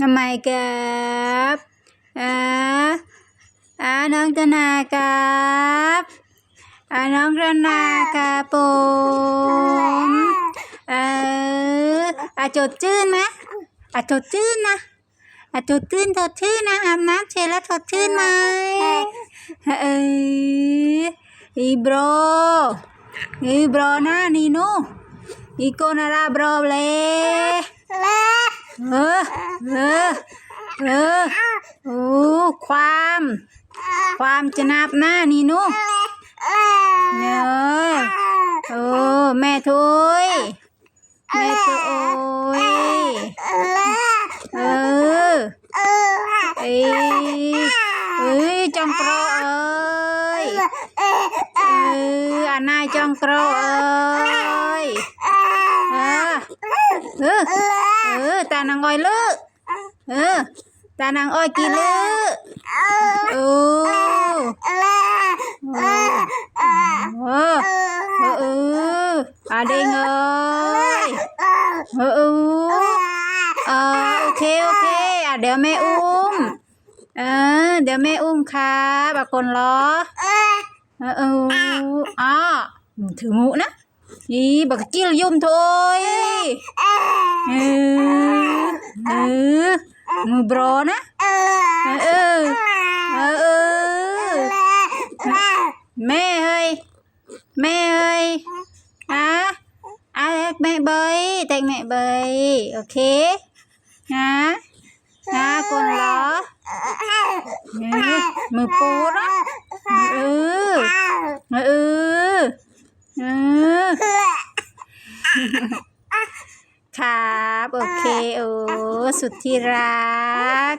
ทำไมครับอ่าอ่าน้องธนาครับอ่าน้องธนาครับผมเอออะจดชื่นไหมอะจดชื่นนะอะจดชื่นจดชื่นนะอาบน้ำเสร็จแล้วจดชื่นไหมเอออีโบรอีโบรหนะนี่นูอีโกนาราโบรเลย เออ เออ เออ โอ้ ความ ความจะนับหน้านี่นูเนอโอ้แม่ทุย แม่ทุยเออ เอ้ยเอ้ยจองโกรเอ้ยเอออันนายจองโกรเอ้ยเออเออ เออตานางอ้อยลึกเออตานางอ้อยกี่ลึกโอ้โอ้โอ้เอออาเด้งเอ้ยเออเออเออโอเคโอเคอะเดี๋ยวแม่อุ้มเออเดี๋ยวแม่อุ้มครับอะคนรอเออเอออ๋อถือหมูนะอีบักจิ้ลยุ่มโถย เออมือบรอนะ เออ เออ เออ แม่เฮ้ย แม่เฮ้ยอะอะแม่เบยแตกแม่เบยโอเคนะนะคนเหรอเออมือปูนะเออ เออ เออ ครับ โอเค โอ้ สุดที่รัก